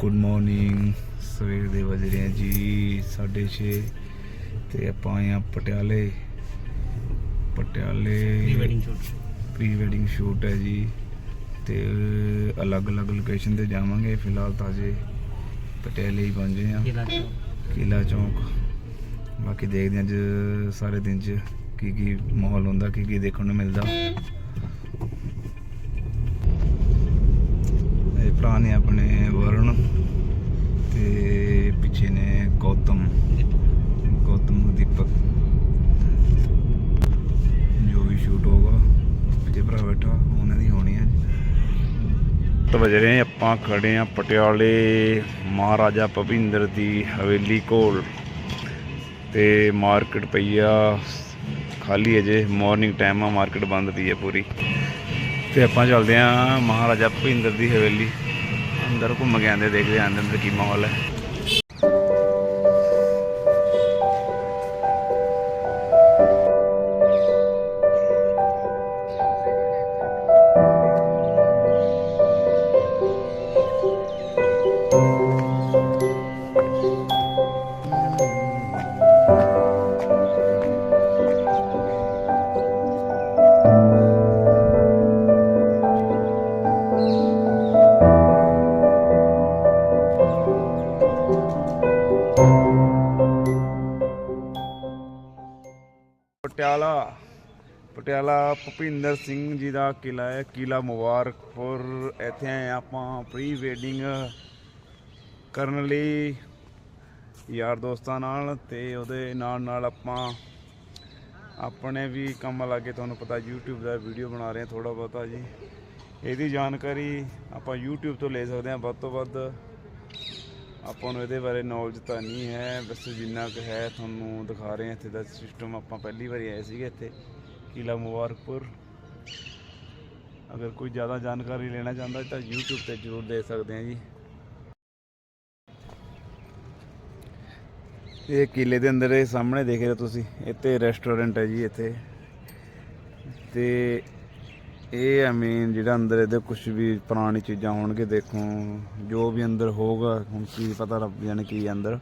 Good morning ਸਵੇਰ ਦੇ ਵਜ ਰਹੇ ਆ ਜੀ 6:30 ਤੇ ਆਪਾਂ ਆਏ ਆ ਪਟਿਆਲੇ। ਪਟਿਆਲੇ pre wedding shoot pre wedding shoot ਹੈ ਜੀ ਤੇ ਅਲੱਗ-ਅਲੱਗ ਲੋਕੇਸ਼ਨ ਤੇ ਜਾਵਾਂਗੇ ਫਿਲਹਾਲ ਤਾਂ ਜੇ ਪਟਿਆਲੇ ਹੀ ਪਹੁੰਚੇ ਆ ਕਿਲਾ ਚੌਕ। ਬਾਕੀ ਦੇਖਦੇ ਹਾਂ ਅੱਜ ਸਾਰੇ ਦਿਨ ਚ ਕੀ ਕੀ ਮਾਹੌਲ ਹੁੰਦਾ ਕੀ ਕੀ ਦੇਖਣ ਨੂੰ ਮਿਲਦਾ। ਭਰਾ ਨੇ ਆਪਣੇ ਵਰਣ ਤੇ ਪਿੱਛੇ ਨੇ ਗੌਤਮ ਗੌਤਮ ਦੀਪਕ। ਜੋ ਵੀ ਸ਼ੂਟ ਹੋਗਾ ਪਿੱਛੇ ਭਰਾ ਬੈਠਾ, ਉਹਨਾਂ ਦੀ ਹੋਣੀ ਹੈ। ਤਾਂ ਵਜ ਰਹੇ ਆਪਾਂ, ਖੜੇ ਆ ਪਟਿਆਲੇ ਮਹਾਰਾਜਾ ਭਵਿੰਦਰ ਦੀ ਹਵੇਲੀ ਕੋਲ। ਤੇ ਮਾਰਕੀਟ ਪਈ ਆ, ਖਾਲੀ ਅਜੇ ਮਾਰਨਿੰਗ ਟਾਈਮ ਆ ਮਾਰਕੀਟ ਬੰਦ ਪਈ ਹੈ ਪੂਰੀ। ਤੇ ਆਪਾਂ ਚੱਲਦੇ ਆ ਮਹਾਰਾਜਾ ਭਵਿੰਦਰ ਦੀ ਹਵੇਲੀ। ਅੰਦਰ ਘੁੰਮ ਕੇ ਆਂਦੇ ਦੇਖਦੇ ਆਂ ਅੰਦਰ ਕੀ ਮਾਹੌਲ ਹੈ। ਪਟਿਆਲਾ ਭੁਪਿੰਦਰ ਸਿੰਘ ਜੀ ਦਾ ਕਿਲਾ ਹੈ ਕਿਲਾ ਮੁਬਾਰਕਪੁਰ। ਇੱਥੇ ਆਏ ਆਪਾਂ, ਪ੍ਰੀ ਵੈਡਿੰਗ ਕਰਨ ਲਈ ਯਾਰ ਦੋਸਤਾਂ ਨਾਲ ਤੇ ਉਹਦੇ ਨਾਲ ਨਾਲ ਆਪਾਂ ਆਪਣੇ ਵੀ ਕੰਮ ਲਾਗੇ ਤੁਹਾਨੂੰ ਪਤਾ YouTube ਦਾ ਵੀਡੀਓ ਬਣਾ ਰਹੇ ਹਾਂ ਥੋੜਾ ਬਹੁਤਾ ਜੀ। ਇਹਦੀ ਜਾਣਕਾਰੀ ਆਪਾਂ YouTube ਤੋਂ ਲੈ ਸਕਦੇ ਹਾਂ, ਵੱਧ ਤੋਂ ਵੱਧ ਆਪਾਂ ਨੂੰ ਇਹਦੇ ਬਾਰੇ ਨੌਲੇਜ ਤਾਂ ਨਹੀਂ ਹੈ, ਬਸ ਜਿੰਨਾ ਕੁ ਹੈ ਤੁਹਾਨੂੰ ਦਿਖਾ ਰਹੇ ਹਾਂ ਇੱਥੇ ਦਾ ਸਿਸਟਮ ਆਪਾਂ ਪਹਿਲੀ ਵਾਰੀ ਆਏ ਸੀਗੇ ਇੱਥੇ। ਕਿਲਾ ਮੁਬਾਰਕਪੁਰ। ਅਗਰ ਕੋਈ ਜ਼ਿਆਦਾ ਜਾਣਕਾਰੀ ਲੈਣਾ ਚਾਹੁੰਦਾ ਤਾਂ YouTube ਤੇ ਜ਼ਰੂਰ ਦੇ ਸਕਦੇ ਹਾਂ ਜੀ। ਇਹ ਕਿਲੇ ਦੇ ਅੰਦਰ, ਇਹ ਸਾਹਮਣੇ ਦੇਖ ਰਹੇ ਹੋ ਤੁਸੀਂ, ਇੱਥੇ ਰੈਸਟੋਰੈਂਟ ਹੈ ਜੀ ਇੱਥੇ। ਤੇ ਇਹ ਹੈ ਮੇਨ ਜਿਹੜਾ ਅੰਦਰ ਇਹਦੇ ਕੁਝ ਵੀ ਪੁਰਾਣੀ ਚੀਜ਼ਾਂ ਹੋਣਗੇ, ਦੇਖੋ, ਜੋ ਵੀ ਅੰਦਰ ਹੋਊਗਾ, ਹੁਣ ਕੀ ਪਤਾ ਰੱਬ ਜਾਣੇ ਕੀ ਅੰਦਰ।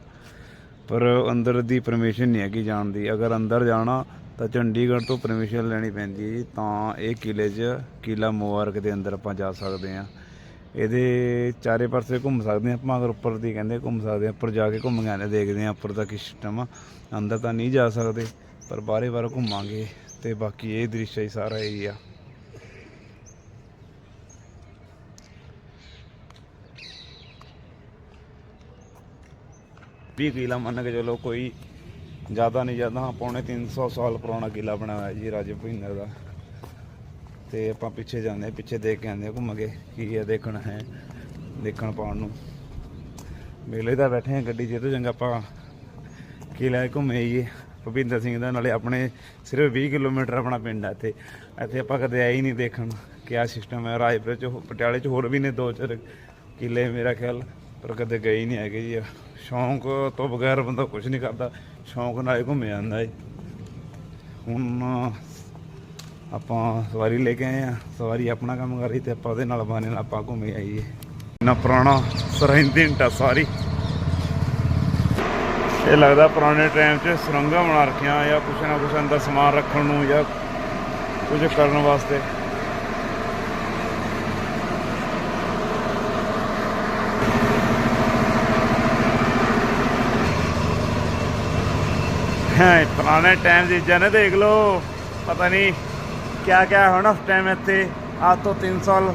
ਪਰ ਅੰਦਰ ਦੀ ਪਰਮਿਸ਼ਨ ਨਹੀਂ ਹੈਗੀ ਜਾਣ ਦੀ। ਅਗਰ ਅੰਦਰ ਜਾਣਾ ਤਾਂ ਚੰਡੀਗੜ੍ਹ ਤੋਂ ਪਰਮਿਸ਼ਨ ਲੈਣੀ ਪੈਂਦੀ ਹੈ ਜੀ, ਤਾਂ ਇਹ ਕਿਲੇ 'ਚ ਕਿਲਾ ਮੁਬਾਰਕ ਦੇ ਅੰਦਰ ਆਪਾਂ ਜਾ ਸਕਦੇ ਹਾਂ। ਇਹਦੇ ਚਾਰੇ ਪਾਸੇ ਘੁੰਮ ਸਕਦੇ ਹਾਂ ਆਪਾਂ, ਅਗਰ ਉੱਪਰ ਦੀ ਕਹਿੰਦੇ ਘੁੰਮ ਸਕਦੇ ਹਾਂ, ਉੱਪਰ ਜਾ ਕੇ ਘੁੰਮ ਕੇ ਆਉਂਦੇ ਦੇਖਦੇ ਹਾਂ ਉੱਪਰ ਦਾ ਕੀ ਸਿਸਟਮ ਆ। ਅੰਦਰ ਤਾਂ ਨਹੀਂ ਜਾ ਸਕਦੇ, ਪਰ ਬਾਰੇ ਬਾਰੇ ਘੁੰਮਾਂਗੇ ਤੇ ਬਾਕੀ ਇਹ ਦ੍ਰਿਸ਼ ਹੈ ਜੀ, ਸਾਰਾ ਏਰੀਆ ਵੀ ਕਿਲਾ ਮੰਨ ਕੇ ਚਲੋ ਕੋਈ ਜ਼ਿਆਦਾ ਨਹੀਂ ਜ਼ਿਆਦਾ ਹਾਂ, ਪੌਣੇ 300 ਸਾਲ ਪੁਰਾਣਾ ਕਿਲਾ ਬਣਾਇਆ ਹੋਇਆ ਜੀ, ਰਾਜੇ ਭੁਇੰਦਰ ਦਾ। ਤੇ ਆਪਾਂ ਪਿੱਛੇ ਜਾਂਦੇ ਹਾਂ, ਪਿੱਛੇ ਦੇਖ ਕੇ ਆਉਂਦੇ ਹਾਂ ਘੁੰਮ ਕੇ, ਕੀ ਹੈ ਦੇਖਣਾ ਹੈ, ਦੇਖਣ ਪਾਉਣ ਨੂੰ। ਮੇਲੇ ਤਾਂ ਬੈਠੇ ਹਾਂ ਗੱਡੀ, ਜੇ ਤੋਂ ਚੰਗਾ ਆਪਾਂ ਕਿਲਾ ਘੁੰਮੇ ਆਈਏ, ਭੁਪਿੰਦਰ ਸਿੰਘ ਦਾ, ਨਾਲੇ ਆਪਣੇ ਸਿਰਫ 20 ਕਿਲੋਮੀਟਰ ਆਪਣਾ ਪਿੰਡ ਹੈ ਇੱਥੇ। ਇੱਥੇ ਆਪਾਂ ਕਦੇ ਆਏ ਹੀ ਨਹੀਂ ਦੇਖਣ, ਕਿਆ ਸਿਸਟਮ ਹੈ, ਰਾਜਪੁਰ ਚ ਹੋ- ਪਟਿਆਲੇ ਚ ਹੋਰ ਵੀ ਨੇ ਦੋ ਚਾਰ ਕਿਲੇ ਮੇਰਾ ਖਿਆਲ। ਪਰ ਕਦੇ ਗਏ ਨਹੀਂ ਹੈਗੇ ਜੀ। ਸ਼ੌਂਕ ਤੋਂ ਬਗੈਰ ਬੰਦਾ ਕੁਝ ਨਹੀਂ ਕਰਦਾ। ਸ਼ੌਂਕ ਨਾਲ ਹੀ ਘੁੰਮ ਜਾਂਦਾ ਹੈ ਹੁਣ ਆਪਾਂ ਸਵਾਰੀ ਲੈ ਕੇ ਆਏ ਆ। ਸਵਾਰੀ ਆਪਣਾ ਕੰਮ ਕਰ ਰਹੀ ਤੇ ਆਪਾਂ ਉਹਦੇ ਨਾਲ ਬਾਨੇ ਨਾਲ ਆਪਾਂ ਘੁੰਮੇ ਆਈਏ। ਨਾ ਪੁਰਾਣਾ ਸਰਹਿੰਦੀ ਢਾ ਸਾਰੀ। ਇਹ ਲੱਗਦਾ ਪੁਰਾਣੇ ਟਾਈਮ 'ਚ ਸੁਰੰਗਾਂ ਬਣਾ ਰੱਖੀਆਂ ਜਾਂ ਕੁਛ ਨਾ ਕੁਛ ਅੰਦਰ ਸਮਾਨ ਰੱਖਣ ਨੂੰ ਜਾਂ ਕੁਝ ਕਰਨ ਵਾਸਤੇ ਹਾਂ ਪੁਰਾਣੇ ਟਾਈਮ ਦੀ ਚੀਜ਼ਾਂ ਦੇਖ ਲਓ। ਪਤਾ ਨਹੀਂ ਕਿਆ ਕਿਆ ਹੋਣਾ ਉਸ ਟਾਈਮ ਇੱਥੇ। ਅੱਜ ਤੋਂ 300 ਸਾਲ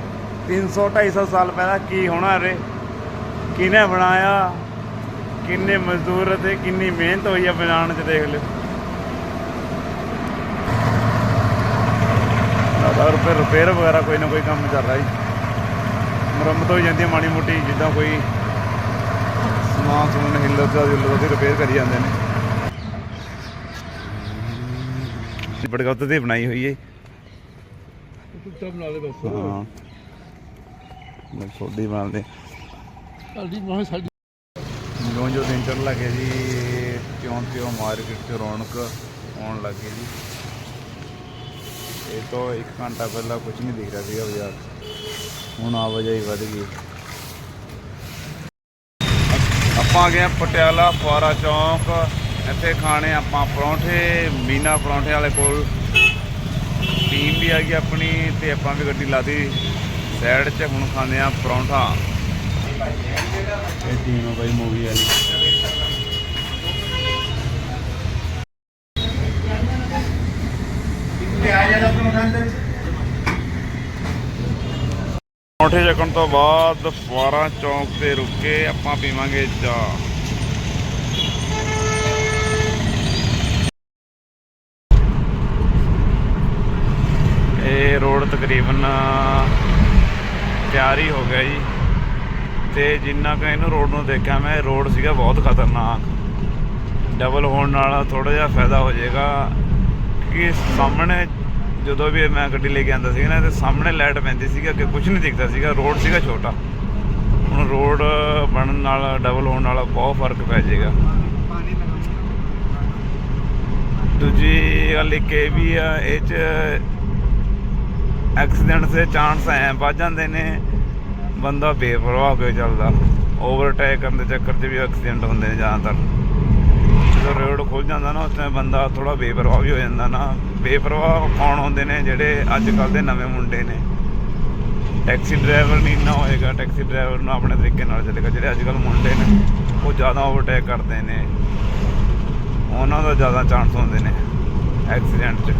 300 250 ਸਾਲ ਪਹਿਲਾਂ ਕੀ ਹੋਣਾ ਰੇ? ਕਿਹਨੇ ਬਣਾਇਆ? ਕਿੰਨੇ ਮਜ਼ਦੂਰ ਤੇ ਕਿੰਨੀ ਮਿਹਨਤ ਹੋਈ ਆ ਬਣਾਉਣ 'ਚ ਦੇਖ ਲਿਓ। ਅਦਰ ਫਿਰ ਰਿਪੇਅਰ ਵਗੈਰਾ ਕੋਈ ਨਾ ਕੋਈ ਕੰਮ ਚੱਲ ਰਿਹਾ ਜੀ। ਮੁਰੰਮਤ ਹੋ ਜਾਂਦੀ ਹੈ ਮਾੜੀ ਮੋਟੀ, ਜਿੱਦਾਂ ਕੋਈ ਸਮਾਨ ਸਮੂਨ ਹਿੱਲਦਾ ਜੁਲਦਾ ਤੇ ਰਿਪੇਅਰ ਕਰੀ ਜਾਂਦੇ ਨੇ। ਬੜਗੌਤ ਤੇ ਬਣਾਈ ਹੋਈ ਹੈ ਕੁੱਤਾ ਬਣਾ ਲੈ ਬਸ। ਹਾਂ। ਮੈਂ ਛੋਡੀ ਬਣਾਉਂਦੇ ਸਾਡੀ ਮਾਂ ਸਾਡੀ ਜਿਉਂ ਜੋ ਦਿਨ ਚੜ੍ਹਨ ਲੱਗੇ ਜੀ ਤਿਉਂ ਤਿਉਂ ਮਾਰਕੀਟ 'ਚ ਰੌਣਕ ਆਉਣ ਲੱਗੀ ਜੀ। ਇਹ ਤੋਂ 1 ਘੰਟਾ ਪਹਿਲਾਂ ਕੁਝ ਨਹੀਂ ਦਿਖ ਰਿਹਾ ਸੀਗਾ ਬਾਜ਼ਾਰ 'ਚ। ਹੁਣ ਆਵਾਜਾਈ ਵੱਧ ਗਈ। ਆਪਾਂ ਆ ਗਏ ਪਟਿਆਲਾ ਫੁਆਰਾ ਚੌਂਕ। ਇੱਥੇ ਖਾਣੇ ਆਪਾਂ ਪਰੌਂਠੇ ਮੀਨਾ ਪਰੌਂਠੇ ਵਾਲੇ ਕੋਲ। ਟੀਮ ਵੀ ਆ ਗਈ ਆਪਣੀ ਤੇ ਆਪਾਂ ਵੀ ਗੱਡੀ ਲਾਦੀ ਸਾਈਡ 'ਚ ਹੁਣ ਖਾਂਦੇ ਆ ਪਰੌਂਠਾ। ਇਹ ਟੀਮ ਆ ਬਾਈ ਮੂਵੀ ਵਾਲੀ। ਪਰੌਂਠੇ ਚੱਕਣ ਤੋਂ ਬਾਅਦ ਫੁਆਰਾ ਚੌਂਕ ਤੇ ਰੁਕ ਕੇ ਆਪਾਂ ਪੀਵਾਂਗੇ ਚਾਹ ਇਹ ਰੋਡ ਤਕਰੀਬਨ ਤਿਆਰ ਹੀ ਹੋ ਗਿਆ ਜੀ। ਤੇ ਜਿੰਨਾ ਕੁ ਇਹਨੂੰ ਰੋਡ ਨੂੰ ਦੇਖਿਆ ਮੈਂ ਰੋਡ ਸੀਗਾ ਬਹੁਤ ਖਤਰਨਾਕ। ਡਬਲ ਹੋਣ ਨਾਲ ਥੋੜਾ ਜਿਹਾ ਫਾਇਦਾ ਹੋ ਜਾਏਗਾ। ਕਿ ਸਾਹਮਣੇ ਜਦੋਂ ਵੀ ਮੈਂ ਗੱਡੀ ਲੈ ਕੇ ਆਂਦਾ ਸੀ ਨਾ, ਤੇ ਸਾਹਮਣੇ ਲਾਈਟ ਪੈਂਦੀ ਸੀਗੀ, ਅੱਗੇ ਕੁਝ ਨਹੀਂ ਦਿਖਦਾ ਸੀਗਾ। ਰੋਡ ਸੀਗਾ ਛੋਟਾ। ਹੁਣ ਰੋਡ ਬਣਨ ਨਾਲ ਡਬਲ ਹੋਣ ਨਾਲ ਬਹੁਤ ਫ਼ਰਕ ਪੈ ਜਾਏਗਾ। ਦੂਜੀ ਗੱਲ ਇੱਕ ਇਹ ਵੀ ਆ, ਇਹ ਚ ਐਕਸੀਡੈਂਟ ਦੇ ਚਾਂਸ ਐ ਵੱਧ ਜਾਂਦੇ ਨੇ, ਬੰਦਾ ਬੇਪਰਵਾਹ ਹੋ ਕੇ ਚੱਲਦਾ। ਓਵਰਟੇਕ ਕਰਨ ਦੇ ਚੱਕਰ 'ਚ ਵੀ ਐਕਸੀਡੈਂਟ ਹੁੰਦੇ ਨੇ ਜ਼ਿਆਦਾਤਰ। ਜਦੋਂ ਰੋਡ ਖੁੱਲ ਜਾਂਦਾ ਨਾ, ਉਸ ਟਾਈਮ ਬੰਦਾ ਥੋੜਾ ਬੇਪਰਵਾਹ ਵੀ ਹੋ ਜਾਂਦਾ ਨਾ। ਬੇਪਰਵਾਹ ਕੌਣ ਹੁੰਦੇ ਨੇ ਜਿਹੜੇ ਅੱਜ ਕੱਲ ਦੇ ਨਵੇਂ ਮੁੰਡੇ ਨੇ? ਟੈਕਸੀ ਡਰਾਈਵਰ ਨਹੀਂ ਨਾ ਹੋਏਗਾ। ਟੈਕਸੀ ਡਰਾਈਵਰ ਨੂੰ ਆਪਣੇ ਤਰੀਕੇ ਨਾਲ ਚੱਲੇਗਾ। ਜਿਹੜੇ ਅੱਜ ਕੱਲ ਮੁੰਡੇ ਨੇ, ਉਹ ਜ਼ਿਆਦਾ ਓਵਰਟੇਕ ਕਰਦੇ ਨੇ। ਉਹਨਾਂ ਦਾ ਜ਼ਿਆਦਾ ਚਾਂਸ ਹੁੰਦੇ ਨੇ ਐਕਸੀਡੈਂਟ 'ਚ।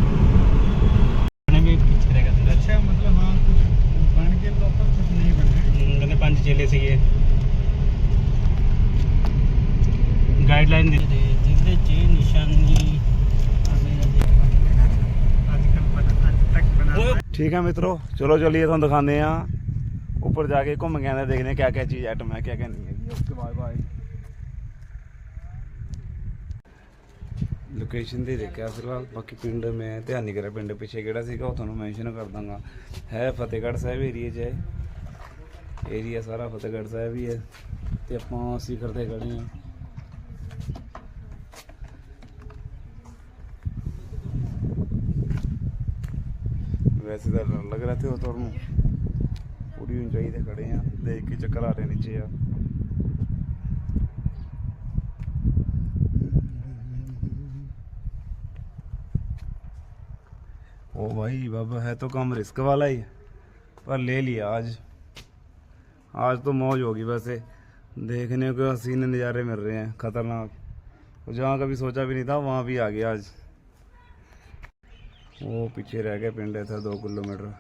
ਪੰਜ ਜ਼ਿਲ੍ਹੇ ਸੀਗੇ। ਗਾਈਡਲਾਈਨ ਦੇ ਜ਼ਿਲ੍ਹੇ 'ਚ ਨਿਸ਼ਾਨੀ ਠੀਕ ਹੈ ਮਿੱਤਰੋ ਚਲੋ ਚਲੀਏ ਤੁਹਾਨੂੰ ਦਿਖਾਉਂਦੇ ਆ ਉੱਪਰ ਜਾ ਕੇ ਘੁੰਮ ਕੇ ਦੇਖਦੇ ਆ ਕਿਆ ਕਿਆ ਚੀਜ਼ ਆਈਟਮ ਹੈ ਕਿਆ ਕਿਆ ਨਹੀਂ ਹੈ। ਓਕੇ ਬਾਏ ਬਾਏ ਲੋਕੇਸ਼ਨ ਦੇ ਦੇਖਿਆ ਫਿਲਹਾਲ ਬਾਕੀ ਪਿੰਡ ਮੈਂ ਧਿਆਨ ਨਹੀਂ ਕਰਿਆ ਪਿੰਡ ਪਿੱਛੇ ਕਿਹੜਾ ਸੀਗਾ ਉਹ ਤੁਹਾਨੂੰ ਮੈਂਸ਼ਨ ਕਰ ਦਾਂਗਾ। ਹੈ ਫਤਿਹਗੜ੍ਹ ਸਾਹਿਬ ਏਰੀਆ 'ਚ ਏਰੀਆ ਸਾਰਾ ਫਤਿਹਗੜ੍ਹ ਸਾਹਿਬ ਹੀ ਹੈ ਤੇ ਆਪਾਂ ਸਿਖਰ ਤੇ ਖੜੇ ਹਾਂ ਵੈਸੇ ਤਾਂ ਡਰ ਲੱਗ ਰਿਹਾ ਤੇ ਉਹ ਤੁਹਾਨੂੰ ਪੂਰੀ ਉਚਾਈ ਤੇ ਖੜੇ ਆ ਦੇਖ ਕੇ ਚੱਕਰ ਆ ਰਹੇ ਨੀਚੇ ਆ ओ भाई बाबा है तो काम रिस्क वाला ही है, पर ले लिया आज आज तो मौज होगी वैसे देखने को हसीन नज़ारे मिल रहे हैं खतरनाक और जहाँ कभी सोचा भी नहीं था वहाँ भी आ गया आज ਉਹ ਪਿੱਛੇ ਰਹਿ ਗਿਆ ਪਿੰਡ ਇੱਥੇ 2 ਕਿਲੋਮੀਟਰ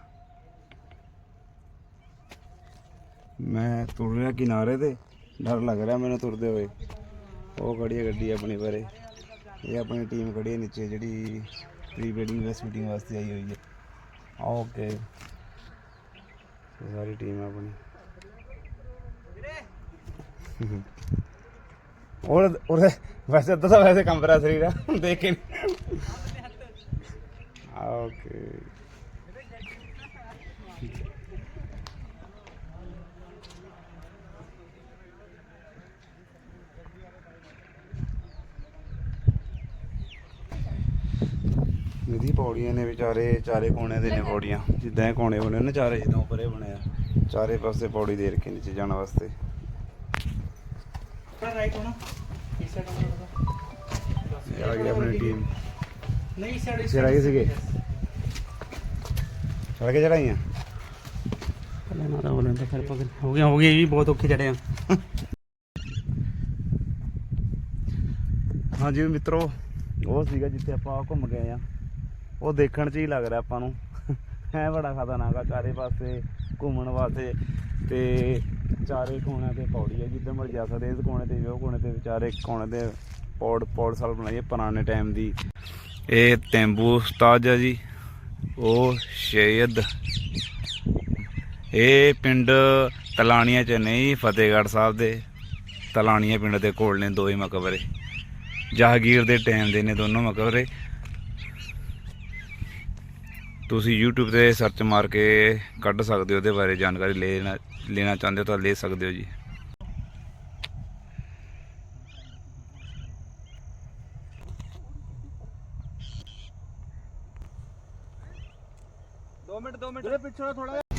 ਮੈਂ ਤੁਰ ਰਿਹਾ ਕਿਨਾਰੇ ਤੇ ਡਰ ਲੱਗ ਰਿਹਾ ਮੈਨੂੰ ਤੁਰਦੇ ਹੋਏ ਉਹ ਖੜੀ ਹੈ ਗੱਡੀ ਆਪਣੀ ਪਰੇ ਇਹ ਆਪਣੀ ਟੀਮ ਖੜੀ ਹੈ ਨੀਚੇ ਜਿਹੜੀ ਪ੍ਰੀ ਵੈਡਿੰਗ ਵੈਸ ਮੀਟਿੰਗ ਵਾਸਤੇ ਆਈ ਹੋਈ ਹੈ ਓਕੇ ਇਹ ਸਾਰੀ ਟੀਮ ਆਪਣੀ ਉਹ ਉਹਦੇ ਵੈਸੇ ਅੱਧਾ ਤਾਂ ਵੈਸੇ ਕੰਬਰਾ ਸਰੀਰ ਆ ਦੇਖ ਕੇ ਓਕੇ। ਇਹਦੀ ਪੌੜੀਆਂ ਨੇ ਵਿਚਾਰੇ, ਚਾਰੇ ਕੋਨੇ ਦੇ ਨੇ ਪੌੜੀਆਂ। ਜਿੱਦਾਂ ਇਹ ਕੋਨੇ ਬਣੇ ਨੇ ਚਾਰੇ ਜਿੱਦਾਂ ਉੱਪਰੇ ਬਣਿਆ ਚਾਰੇ ਪਾਸੇ ਪੌੜੀ ਦੇ ਰੱਖੀ ਨੀਚੇ ਜਾਣ ਵਾਸਤੇ। ਰਾਈਟ ਹੋਣਾ। ਇਸ ਸਾਈਡ ਇਹ ਆ ਗਈ ਆਪਣੀ ਟੀਮ ਨਹੀਂ ਸਿਰ ਆਏ ਸੀਗੇ। ਚੜ ਕੇ ਚੜਾਈਆਂ ਪਹਿਲਾਂ ਨਾ ਰੋਲ ਤਾਂ ਫਿਰ ਪਕੜ ਹੋ ਗਿਆ ਹੋ ਗਿਆ ਇਹ ਵੀ ਬਹੁਤ ਔਖੇ ਚੜੇ ਆ। ਹਾਂਜੀ ਮਿੱਤਰੋ ਉਹ ਸੀਗਾ ਜਿੱਥੇ ਆਪਾਂ ਘੁੰਮ ਗਏ ਆ। ਉਹ ਦੇਖਣ 'ਚ ਹੀ ਲੱਗ ਰਿਹਾ ਆਪਾਂ ਨੂੰ। ਹੈ ਬੜਾ ਖਤਰਨਾਕ ਆ, ਚਾਰੇ ਪਾਸੇ ਘੁੰਮਣ ਵਾਸਤੇ ਤੇ ਚਾਰੇ ਕੋਣਿਆਂ ਤੇ ਪੌੜੀ ਹੈ ਜਿੱਦਾਂ ਮਰ ਜਾ ਸਕਦੇ ਇਸ ਕੋਣੇ ਤੇ ਵੀ, ਉਹ ਕੋਣੇ ਤੇ ਵਿਚਾਰੇ ਕੋਣੇ ਤੇ ਪੌੜ ਪੌੜ ਸਾਲ ਬਣਾਈ ਹੈ ਪੁਰਾਣੇ ਟਾਈਮ ਦੀ। ਇਹ ਤੈਂਬੂ ਉਸਤਾਦ ਹੈ ਜੀ, ਉਹ ਸ਼ੈਦ ਇਹ ਪਿੰਡ ਤਲਾਣੀਆਂ ਚ ਨਹੀਂ ਫਤਿਹਗੜ੍ਹ ਸਾਹਿਬ ਦੇ। ਤਲਾਣੀਆਂ ਪਿੰਡ ਦੇ ਕੋਲ ਨੇ ਦੋ ਹੀ ਮਕਬਰੇ। ਜਹਾਂਗੀਰ ਦੇ ਟਾਈਮ ਦੇ ਨੇ ਦੋਨੋਂ ਮਕਬਰੇ। ਤੁਸੀਂ YouTube ਤੇ ਸਰਚ ਮਾਰ ਕੇ ਕੱਢ ਸਕਦੇ ਹੋ ਉਹਦੇ ਬਾਰੇ ਜਾਣਕਾਰੀ ਲੈਣਾ ਲੈਣਾ ਚਾਹੁੰਦੇ ਹੋ ਤਾਂ ਲੈ ਸਕਦੇ ਹੋ ਜੀ।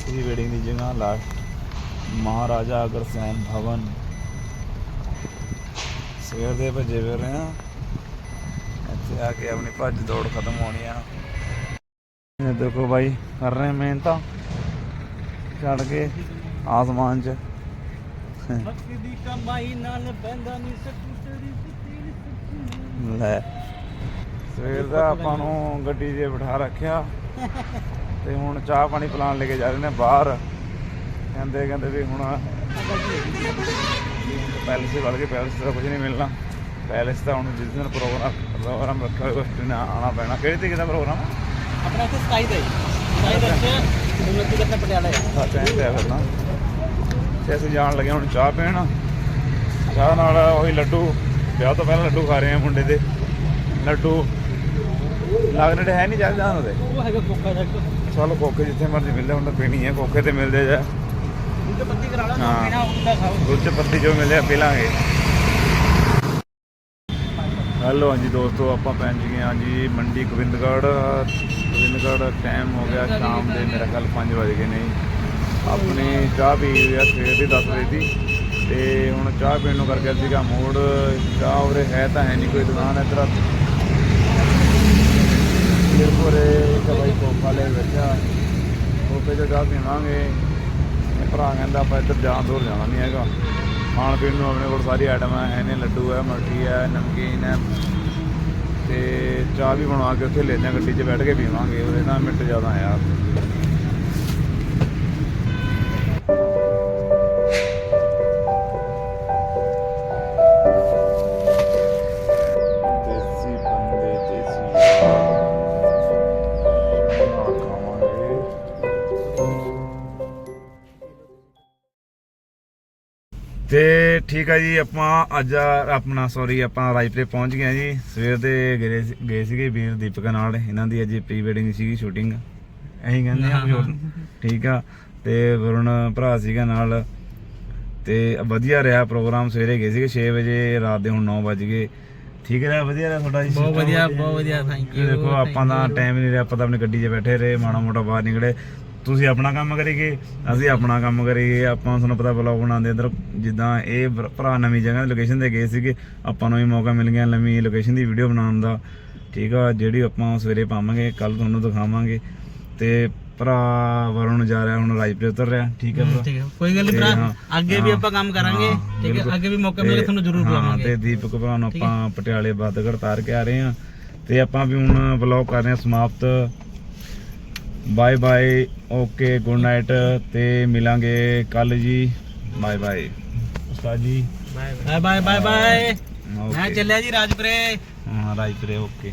ਇਹਦੀ ਵੇਡਿੰਗ ਦੀ ਜਗ੍ਹਾ ਲਾਸਟ ਮਹਾਰਾਜਾ ਅਗਰਸੈਨ ਭਵਨ ਸਵੇਰ ਦੇ ਭੱਜੇ ਫਿਰ ਰਹੇ ਆ। ਇੱਥੇ ਆ ਕੇ ਆਪਣੀ ਭੱਜ ਦੌੜ ਖਤਮ ਹੋਣੀ ਆ। ਇਹ ਦੇਖੋ ਭਾਈ ਕਰ ਰਹੇ ਮਿਹਨਤਾਂ ਚੜ ਕੇ ਆਸਮਾਨ 'ਚ। ਲੈ, ਸਵੇਰ ਦਾ ਆਪਾਂ ਨੂੰ ਗੱਡੀ 'ਚ ਬਿਠਾ ਰੱਖਿਆ, ਤੇ ਹੁਣ ਚਾਹ ਪਾਣੀ ਪਲਾਨ ਲੈ ਕੇ ਜਾ ਰਹੇ ਨੇ ਬਾਹਰ। ਕਹਿੰਦੇ ਕਹਿੰਦੇ ਵੀ ਹੁਣ ਪੈਲਸ ਦੇ ਵੜ ਕੇ ਪੈਲਸ ਦਾ ਕੁਝ ਨਹੀਂ ਮਿਲਣਾ। ਪੈਲਸ ਦਾ ਹੁਣ ਜਿਸ ਦਿਨ ਪ੍ਰੋਗਰਾਮ ਪ੍ਰੋਗਰਾਮ ਰੱਖਿਆ ਹੋਇਆ ਉਸ ਦਿਨ ਆਉਣਾ ਪੈਣਾ। ਕਿਹੜੀ ਤਰੀਕੇ ਦਾ ਪ੍ਰੋਗਰਾਮ ਆਪਣਾ ਇੱਥੇ ਸਕਾਈ ਦਾ ਹੀ। ਸਕਾਈ ਦਾ ਇੱਥੇ ਉન્નਤੀ ਕਰਨਾ ਪਟਿਆਲਾ ਹੈ। ਸੱਚ ਐਂ ਪਿਆ ਕਰਨਾ ਤੇ ਅਸੀਂ ਜਾਣ ਲੱਗੇ ਹੁਣ ਚਾਹ ਪੀਣ। ਚਾਹ ਨਾਲ ਉਹੀ ਲੱਡੂ। ਵਿਆਹ ਤੋਂ ਪਹਿਲਾਂ ਲੱਡੂ ਖਾ ਰਹੇ ਆ ਮੁੰਡੇ ਦੇ। ਲੱਡੂ। ਲੱਗਦੇ ਹੈ ਨਹੀਂ ਚੱਲ ਜਾਣ ਉਹਦੇ ਉਹ ਹੈਗਾ ਕੋਕਾ ਦਾ ਚਲੋ ਕੋਕੇ ਜਿੱਥੇ ਮਰਜ਼ੀ ਮਿਲਦੇ ਹੁਣ ਤਾਂ ਪੀਣੀ ਹੈ। ਕੋਕੇ ਤੇ ਮਿਲਦੇ ਜਾ। ਦੁੱਧ ਪੱਤੀ ਕਰਾ ਲਾ। ਪੀਣਾ ਹੁੰਦਾ ਖਾਓ। ਦੁੱਧ ਪੱਤੀ ਜੋ ਮਿਲਿਆ ਪੀ ਲਾਂਗੇ। ਹੈਲੋ, ਹਾਂਜੀ ਦੋਸਤੋ, ਆਪਾਂ ਪਹੁੰਚ ਗਏ ਹਾਂ ਜੀ ਮੰਡੀ ਗੋਬਿੰਦਗੜ੍ਹ। ਗੋਬਿੰਦਗੜ੍ਹ ਟਾਈਮ ਹੋ ਗਿਆ ਸ਼ਾਮ ਦੇ, ਮੇਰਾ ਕੱਲ 5 ਵਜ ਗਏ ਨੇ। ਆਪਣੀ ਚਾਹ ਪੀ ਹੋਈ ਸਵੇਰ ਦੀ 10 ਵਜੇ ਦੀ। ਤੇ ਹੁਣ ਚਾਹ ਪੀਣ ਨੂੰ ਕਰਕੇ ਸੀਗਾ ਮੋੜ। ਚਾਹ ਉਰੇ ਹੈ ਤਾਂ ਹੈ ਨਹੀਂ, ਕੋਈ ਦੁਕਾਨ ਇੱਧਰ ਸਿਰਪੁਰੇ ਕਬਾਈ ਕੋਪਾ ਲੈ ਬੈਠਾ। ਕੋਪੇ ਚ ਚਾਹ ਪੀਵਾਂਗੇ। ਭਰਾ ਕਹਿੰਦਾ ਆਪਾਂ ਇੱਧਰ ਜਾਣ ਦੂਰ ਜਾਣਾ ਨਹੀਂ ਹੈਗਾ। ਖਾਣ ਪੀਣ ਨੂੰ ਆਪਣੇ ਕੋਲ ਸਾਰੀ ਆਈਟਮਾਂ ਹੈ ਨੇ ਲੱਡੂ ਹੈ ਮਰਟੀ ਹੈ ਨਮਕੀਨ ਹੈ ਤੇ ਚਾਹ ਵੀ ਬਣਾ ਕੇ ਉੱਥੇ ਲੈਣੇ ਗੱਡੀ 'ਚ ਬੈਠ ਕੇ ਪੀਵਾਂਗੇ, ਉਹਦੇ ਨਾਲ ਮਿੰਟ ਜ਼ਿਆਦਾ ਆ। ਤੇ ਠੀਕ ਆ ਜੀ ਆਪਾਂ ਅੱਜ ਆਪਣਾ ਸੌਰੀ ਆਪਾਂ ਰਾਜਪੁਰੇ ਪਹੁੰਚ ਗਏ ਆ ਜੀ। ਸਵੇਰ ਦੇ ਗਏ ਗਏ ਸੀਗੇ ਵੀਰ ਦੀਪਕ ਨਾਲ। ਇਹਨਾਂ ਦੀ ਅੱਜ ਪ੍ਰੀ ਵੈਡਿੰਗ ਸੀਗੀ ਸ਼ੂਟਿੰਗ। ਐਂ ਕਹਿੰਦੇ ਆ ਠੀਕ ਆ। ਤੇ ਵਰੁਣ ਭਰਾ ਸੀਗਾ ਨਾਲ। ਤੇ ਵਧੀਆ ਰਿਹਾ ਪ੍ਰੋਗਰਾਮ ਸਵੇਰੇ ਗਏ ਸੀਗੇ 6 ਵਜੇ ਰਾਤ ਦੇ ਹੁਣ 9 ਵਜ ਗਏ। ਠੀਕ ਰਿਹਾ ਵਧੀਆ ਰਿਹਾ ਤੁਹਾਡਾ ਜੀ ਬਹੁਤ ਵਧੀਆ ਬਹੁਤ ਵਧੀਆ ਥੈਂਕ ਯੂ ਦੇਖੋ ਆਪਾਂ ਦਾ ਟਾਈਮ ਨਹੀਂ ਰਿਹਾ ਆਪਾਂ ਤਾਂ ਆਪਣੀ ਗੱਡੀ 'ਚ ਬੈਠੇ ਰਹੇ ਮਾੜਾ ਮੋਟਾ ਬਾਹਰ ਨਿਕਲੇ। ਤੁਸੀਂ ਆਪਣਾ ਕੰਮ ਕਰੀਏ ਅਸੀਂ ਆਪਣਾ ਕੰਮ ਕਰੀਏ ਆਪਾਂ ਤੁਹਾਨੂੰ ਪਤਾ ਬਲੌਗ ਬਣਾਉਂਦੇ ਇਧਰ ਜਿੱਦਾਂ ਇਹ ਭਰ- ਨਵੀਂ ਜਗ੍ਹਾ ਲੋਕੇਸ਼ਨ ਤੇ ਗਏ ਸੀਗੇ ਆਪਾਂ ਨੂੰ ਵੀ ਮੌਕਾ ਮਿਲ ਗਿਆ ਨਵੀਂ ਲੋਕੇਸ਼ਨ ਦੀ ਵੀਡੀਓ ਬਣਾਉਣ ਦਾ। ਠੀਕ ਆ ਜਿਹੜੀ ਆਪਾਂ ਸਵੇਰੇ ਪਾਵਾਂਗੇ ਕੱਲ ਤੁਹਾਨੂੰ ਦਿਖਾਵਾਂਗੇ। ਤੇ ਭਰਾ ਵਰੁਣ ਜਾ ਰਿਹਾ ਹੁਣ ਰਾਜਪੁਰ ਉਤਰ ਰਿਹਾ ਠੀਕ ਹੈ ਭਰਾ? ਠੀਕ ਹੈ ਕੋਈ ਗੱਲ ਨਹੀਂ ਤੇ ਭਰਾ ਹਾਂ, ਅੱਗੇ ਵੀ ਹਾਂ, ਆਪਾਂ ਕੰਮ ਕਰਾਂਗੇ ਹਾਂ, ਠੀਕ ਬਿਲਕੁਲ। ਹੈ ਅੱਗੇ ਵੀ ਮੌਕਾ ਮਿਲੇ ਤੇ- ਤੁਹਾਨੂੰ ਜ਼ਰੂਰ ਹਾਂ, ਬੁਲਾਵਾਂਗੇ। ਤੇ ਦੀਪਕ ਭਰਾ ਨੂੰ। ਆਪਾਂ ਪਟਿਆਲੇ ਬਾਦਗੜ ਤਾਰ ਕੇ ਆ ਰਹੇ ਹਾਂ। ਤੇ ਆਪਾਂ ਵੀ ਹੁਣ ਵਲੌਗ ਕਰ ਰਹੇ ਹਾਂ ਸਮਾਪਤ। Bye bye okay good night ਤੇ ਮਿਲਾਂਗੇ ਕੱਲ ਜੀ। ਬਾਏ ਬਾਏ ਉਸਤਾਦ ਜੀ। ਬਾਏ ਬਾਏ ਬਾਏ ਬਾਏ ਮੈਂ ਚੱਲਿਆ ਜੀ ਰਾਜਪੁਰੇ। ਹਾਂ ਰਾਜਪੁਰੇ ਓਕੇ